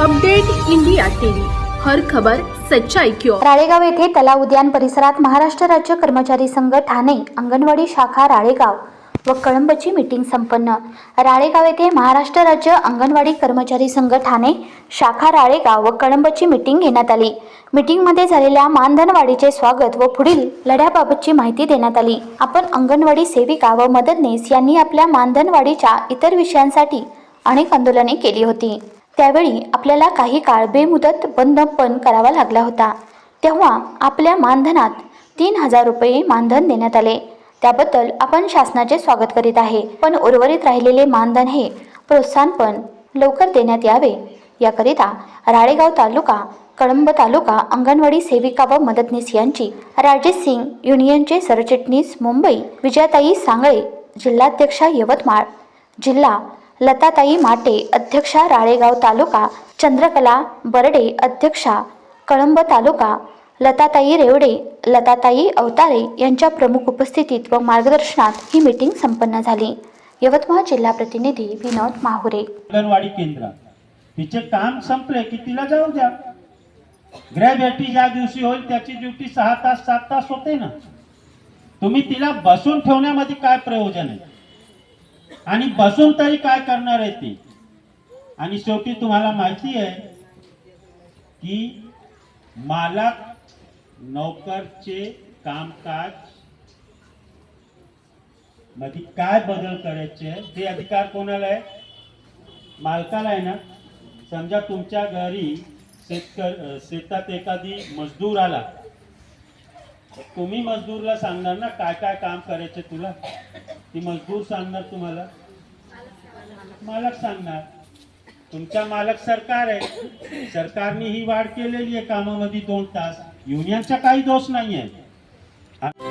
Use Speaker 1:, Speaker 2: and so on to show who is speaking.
Speaker 1: Update India TV. हर खबर सच्चाई
Speaker 2: राळेगाव येथे तलाव उद्यान परिसरात महाराष्ट्र राज्य कर्मचारी संघ ठाणे अंगणवाडी शाखा राळेगाव व कळंबची मीटिंग संपन्न. राळेगाव येथे महाराष्ट्र राज्य अंगणवाडी कर्मचारी संघ ठाणे शाखा राळेगाव व कळंबची मीटिंग घेण्यात आली. मीटिंगमध्ये झालेल्या मानधनवाढीचे स्वागत व पुढील लढ्याबाबतची माहिती देण्यात आली. आपण अंगणवाडी सेविका व मदतनीस यांनी आपल्या मानधनवाढीच्या इतर विषयांसाठी अनेक आंदोलने केली होती. त्यावेळी आपल्याला काही काळ बेमुदत बंद पण करावा लागला होता. तेव्हा आपल्या मानधनात तीन हजार रुपये मानधन देण्यात आले. त्याबद्दल आपण शासनाचे स्वागत करीत आहे. पण उर्वरित राहिलेले मानधन हे प्रोत्साहनपण लवकर देण्यात यावे. याकरिता राळेगाव तालुका कळंब तालुका अंगणवाडी सेविका व मदतनीस यांची राजेश सिंग युनियनचे सरचिटणीस मुंबई विजयाताई सांगळे जिल्हाध्यक्षा यवतमाळ जिल्हा लताताई माटे अध्यक्षा राळेगाव तालुका चंद्रकला बर्डे अध्यक्षा कळंब तालुका लताताई रेवडे लताताई अवतारे यांच्या प्रमुख उपस्थितीत व मार्गदर्शनात ही मीटिंग संपन्न झाली. यवतमाळ जिल्हा प्रतिनिधी विनोद माहुरे.
Speaker 3: अंगणवाडी केंद्र. तिचे काम संपले की तिला जाऊ द्या. ग्रॅव्हिटी ज्या दिवशी होईल त्याची ड्युटी सहा तास सात तास होते ना. तुम्ही तिला बसून ठेवण्यामध्ये काय प्रयोजन आहे? आणि बसून तरी काय करणार आहे ती? आणि शेवटी तुम्हाला माहिती आहे की मालक नौकरचे कामकाजमध्ये काय बदल करायचे ते अधिकार कोणाला आहे? मालकाला आहे ना? समजा तुमच्या घरी शेतकर शेतात एखादी मजदूर आला तर तुम्ही मजदूरला सांगणार ना काय काय काम करायचे तुला? ती मजदूर सांगणार तुम्हाला? मालक सांगणार. तुमच्या मालक सरकार आहे. सरकारने ही वाढ केलेली आहे कामामध्ये दोन तास. युनियनचा काही दोष नाही आहे